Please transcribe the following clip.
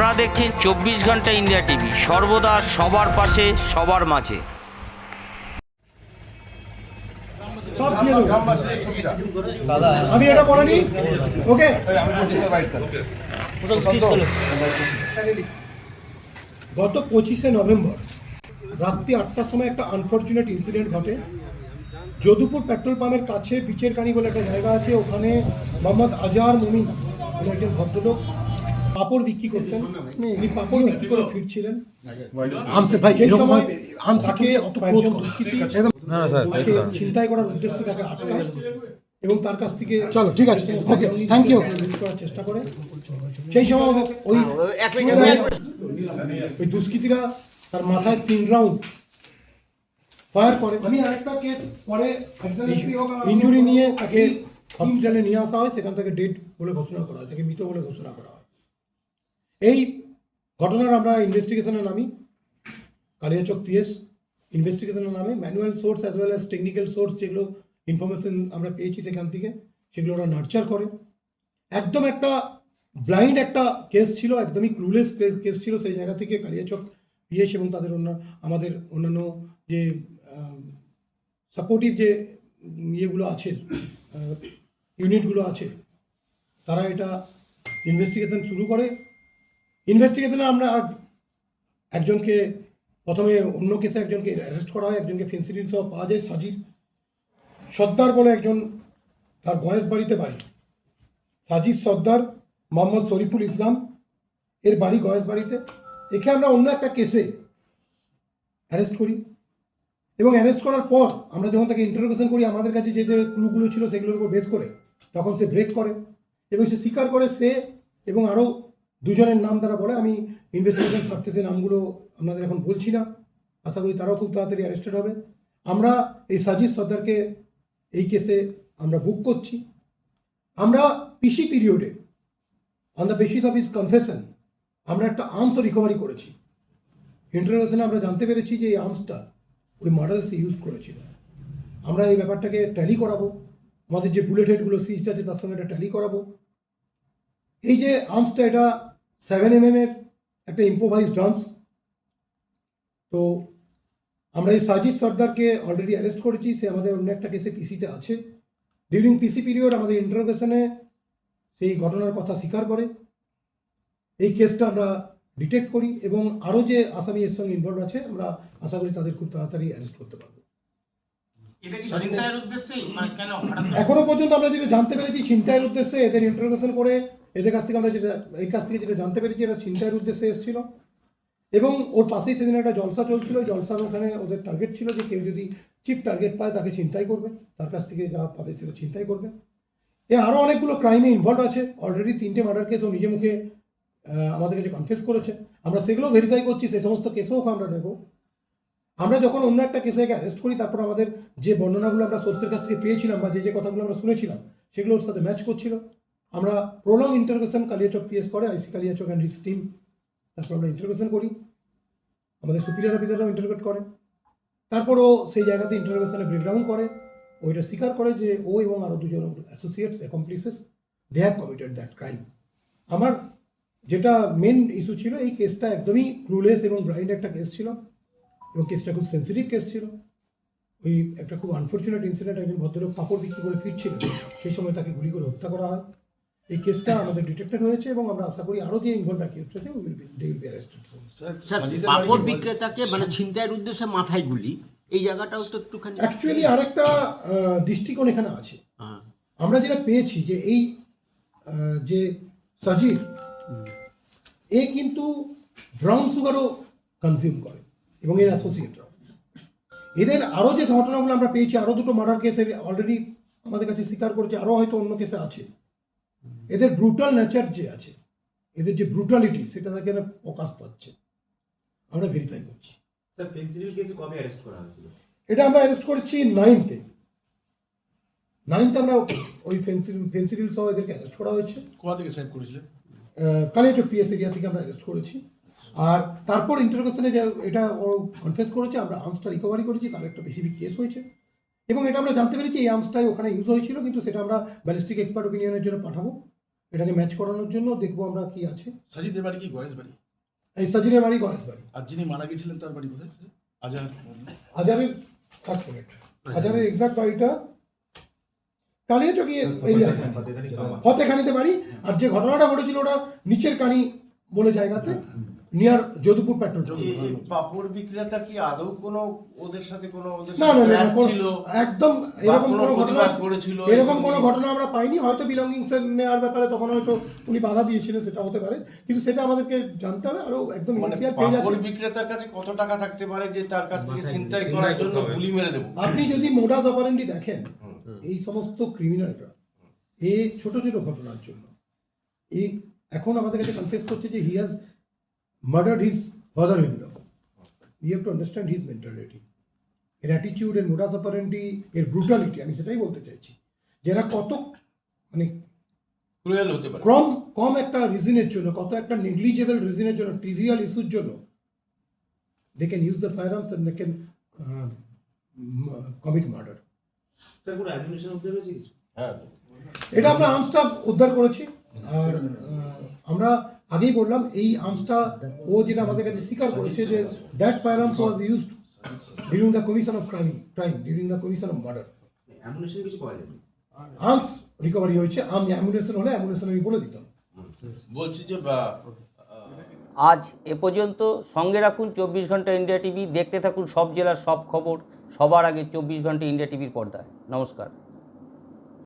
আপনারা দেখছেন চব্বিশ ঘণ্টা ইন্ডিয়া টিভি। সর্বদা সবার পাশে, সবার মাঝে। আমি এটা ওকে? গত পঁচিশে নভেম্বর, রাত্রি আটটার সময় একটা আনফর্চুনেট ইনসিডেন্ট ঘটে। যদুপুর পেট্রোল পাম্পের কাছে বিচের কানি বলে একটা জায়গা আছে, ওখানে মোহাম্মদ আজহার মুমিন একজন ভদ্রলোক পাপড় বিক্রি করতেন। উনি পাপড় বিক্রি করে ফিরছিলেন। আমসে ভাই এই এরকম সময় আমসে অত ক্লোজ না না স্যার তাকে ছিনতাই করার উদ্দেশ্যে তাকে আটকায় এবং তার কাছ থেকে চলো ঠিক আছে। ওকে থ্যাংক ইউ করার চেষ্টা করে। সেই সময় ওই ওই দুষ্কৃতীরা তার মাথায় তিন রাউন্ড ফায়ার করে। আমি আরেকটা কেস পরে ইঞ্জুরি নিয়ে তাকে হসপিটালে নিয়ে আসা হয় সেখান থেকে ডেড বলে ঘোষণা করা হয় তাকে মৃত বলে ঘোষণা করা হয়। এই ঘটনার আমরা ইনভেস্টিগেশনে নামি। কালিয়াচক পিএস ইনভেস্টিগেশনের নামে। Manual source as well as technical source যেগুলো ইনফরমেশন আমরা পেয়েছি সেখান থেকে, সেগুলো ওরা নার্চার করে। একদম একটা ব্লাইন্ড একটা কেস ছিল, একদমই ক্লুলেস কেস ছিল সেই জায়গা থেকে কালিয়াচক পিএস এবং তাদের অন্য, আমাদের অন্যান্য যে সাপোর্টিভ যে ইয়েগুলো আছে ইউনিটগুলো আছে, তারা এটা ইনভেস্টিগেশন শুরু করে। ইনভেস্টিগেশনে আমরা একজনকে, প্রথমে অন্য কেসে একজনকে অ্যারেস্ট করা হয়, একজনকে ফেন্সিডিল সহ পাওয়া যায় সাজিদ সর্দার বলে একজন তার গণেশ বাড়িতে বাড়ি। সাজিদ সর্দার মোহাম্মদ শরীফুল ইসলাম, এর বাড়ি গণেশ বাড়িতে। একে আমরা অন্য একটা কেসে অ্যারেস্ট করি। এবং অ্যারেস্ট করার পর আমরা যখন তাকে ইন্টারোগেশন করি, আমাদের কাছে যে যে ক্লুগুলো ছিল সেগুলোর উপর বেস করে, তখন সে ব্রেক করে। এবং সে স্বীকার করে সে এবং আরও দুজনের নাম তারা বলে, আমি ইনভেস্টিগেশন স্বার্থে নামগুলো আপনাদের এখন বলছি না আশা করি তারাও খুব তাড়াতাড়ি অ্যারেস্টেড হবে। আমরা এই সাজিদ সর্দারকে এই কেসে আমরা বুক করছি। আমরা পিসি পিরিয়ডে on the basis of his confession আমরা একটা আর্মসও রিকভারি করেছি। ইন্টারোগেশনে আমরা জানতে পেরেছি যে এই আর্মসটা ওই মার্ডার্সে ইউজ করেছিল। আমরা এই ব্যাপারটাকে ট্যালি করাবো। আমাদের যে বুলেট হেডগুলো সিজড আছে, তার সঙ্গে এটা ট্যালি করাবো। এই যে আর্মসটা এটা সেভেন এম এর একটা ইম্প্রোভাইজ ডান্স তো আমরা এই সাজিদ সর্দারকে অলরেডি অ্যারেস্ট করেছি সে আমাদের অন্য একটা কেসে পিসিতে আছে। ডিউরিং পিসি পিরিয়ড আমাদের ইন্টারোগেশনে সেই ঘটনার কথা স্বীকার করে। এই কেসটা আমরা ডিটেক্ট করি এবং আরও যে আসামি এর সঙ্গে ইনভলভ আছে আমরা আশা করি তাদের খুব তাড়াতাড়ি অ্যারেস্ট করতে পারব। মানে? এখনও পর্যন্ত আমরা যেটা জানতে পেরেছি ছিনতাইয়ের উদ্দেশ্যে এদের ইন্টারোগেশন করে এদের কাছ থেকে আমরা যেটা, এই কাছ থেকে যেটা জানতে পেরেছি এরা ছিনতাইয়ের উদ্দেশ্যে এসেছিল। এবং ওর পাশেই সেদিন একটা জলসা চলছিল জলসার ওখানে ওদের টার্গেট ছিল যে কেউ যদি চিপ টার্গেট পায় তাকে ছিনতাই করবে, তার কাছ থেকে যা পাবে সেটা ছিনতাই করবে। এ আরও অনেকগুলো ক্রাইমে ইনভলভ আছে অলরেডি তিনটে মার্ডার কেস ও নিজে মুখে আমাদের কাছে কনফেস করেছে। আমরা সেগুলো ভেরিফাই করছি সেই সমস্ত কেসও আমরা নেব। আমরা যখন অন্য একটা কেসে অ্যারেস্ট করি, তারপর আমাদের যে বর্ণনাগুলো আমরা সোর্সের কাছ থেকে পেয়েছিলাম বা যে যে কথাগুলো আমরা শুনেছিলাম, সেগুলো ওর সাথে ম্যাচ করছিল। আমরা প্রলং ইন্টারভেশন কালিয়াচক পিএস করে IC Kaliachak and his team তারপর আমরা ইন্টারভেশন করি। আমাদের সুপিরিয়র অফিসাররাও ইন্টারভেট করে। তারপরও সেই জায়গাতে ইন্টারভেশনে ব্রেকডাউন করে। ওইটা স্বীকার করে যে ও এবং আরও দুজন associates accomplices they have committed that crime আমার যেটা মেন ইস্যু ছিল, এই কেসটা একদমই ক্লুলেস এবং ব্লাইন্ড একটা কেস ছিল এবং কেসটা খুব সেন্সিটিভ কেস ছিল। ওই একটা খুব আনফর্চুনেট ইনসিডেন্ট একজন ভদ্রলোক পাপড় বিক্রি করে ফিরছিল সেই সময় তাকে গুলি করে হত্যা করা হয়। এই কেসটা আমাদের ডিটেক্টেড হয়েছে এবং আমরা আশা করি আরও যে ইনভলভ অ্যাকিউজ আছে will be they will be arrested sir পাপড় বিক্রেতাকে মানে ছিনতাইয়ের উদ্দেশ্যে মাথায় গুলি এই জায়গাটাও তো একটুখানি অ্যাকচুয়ালি আরেকটা দৃষ্টিকোণ এখানে আছে। হ্যাঁ। আমরা যেটা পেয়েছি যে এই যে সাজির এ কিন্তু ব্রাউন সুগারও কনজিউম করে এবং এর অ্যাসোসিয়েটরা এদের আরও যে ঘটনাগুলো আমরা পেয়েছি আরও দুটো মার্ডার কেসে অলরেডি আমাদের কাছে স্বীকার করেছে আরও হয়তো অন্য কেসে আছে। এদের ব্রুটাল নেচার যে আছে এদের যে ব্রুটালিটি সেটা থেকে প্রকাশ পাচ্ছে। আমরা ভেরিফাই করছি। স্যার কেসে কবে অ্যারেস্ট করা হয়েছিল? এটা আমরা অ্যারেস্ট করেছি নাইনথে নাইনথে আমরা ওই ফেন্সিল ফেন্সিডিল সহ এদেরকে অ্যারেস্ট করা হয়েছে। কোথা থেকে সেভ করেছিলেন কালিয়াচক পিএস এরিয়া থেকে আমরা অ্যারেস্ট করেছি। আর তারপর ইন্টারোগেশনে যে এটা ও কনফেস করেছে আমরা আর্মসটা রিকভারি করেছি তার একটা বেশি কেস হয়েছে। এবং এটা আমরা জানতে পেরেছি এই আর্মসটাই ওখানে ইউজ হয়েছিল কিন্তু সেটা আমরা ব্যালিস্টিক এক্সপার্ট ওপিনিয়নের জন্য পাঠাবো। এটাকে ম্যাচ করানোর জন্য দেখব আমরা কি আছে। সাজিদের বাড়ি কি গয়েস বাড়ি? এই সাজিদের বাড়ি গয়েস বাড়ি। আর যিনি মারা গেছিলেন তার বাড়ি কোথায়? আজার। হাজারের এক মিনিট হাজারের এক্সাক্ট বাড়িটা কালিয়া চকি এরিয়া ফতেখানিতে বাড়ি। আর যে ঘটনাটা ঘটেছিল ওটা নিচের কানি বলে জায়গাতে। নিয়ার যদুপুর পেট্রোল পাপড় বিক্রেতা কি আদৌ কোনো ওদের সাথে কোনো ওদের না না না ছিল? একদম এরকম কোনো ঘটনা করেছিল, এরকম এরকম কোনো ঘটনা আমরা পাইনি। হয়তো বিলঙ্গিংস নেওয়ার ব্যাপারে তখন হয়তো উনি বাধা দিয়েছিলেন সেটা হতে পারে। কিন্তু সেটা আমাদেরকে জানতে হবে আরও একদম ইনিশিয়াল পেজ আছে পাপড় বিক্রেতার কাছে কত টাকা থাকতে পারে যে তার কাছ থেকে ছিনতাই করার জন্য গুলি মেরে দেবো? আপনি যদি মোডাস অপারেন্ডি দেখেন এই সমস্ত ক্রিমিনালরা এই ছোট ছোট ঘটনার জন্য এই এখন আমাদের কাছে কনফেস করছে যে he has murdered his father in law you have to understand his mentality এর অ্যাটিটিউড এর মোডাস অপারেন্ডি এর ব্রুটালিটি আমি সেটাই বলতে চাইছি। যারা কত মানে ক্রুয়েল হতে পারে। কম কম একটা রিজনের জন্য কত একটা নেগলিজেবল রিজনের জন্য ট্রিভিয়াল ইস্যুর জন্য they can use the fire arms and they can commit murder sir কোনো অ্যাডমিনিশন উদ্ধার হয়েছে কিছু? হ্যাঁ এটা আমরা আর্মসটা উদ্ধার করেছি। আর আহ, আমরা আগেই বললাম এই আর্মসটা ও যেটা আমাদের কাছে স্বীকার করেছে যে that fire arms was used during the commission of crime crime during the commission of murder ammunition কিছু পাওয়া যায়নি। আর্মস রিকভারি হয়েছে আর্ম অ্যামুনেশন হলে অ্যামুনেশন আমি বলে দিতাম। বলছি যে আজ এ পর্যন্ত সঙ্গে রাখুন চব্বিশ ঘণ্টা ইন্ডিয়া টিভি দেখতে থাকুন সব জেলার সব খবর সবার আগে চব্বিশ ঘণ্টা ইন্ডিয়া টিভির পর্দায়। নমস্কার।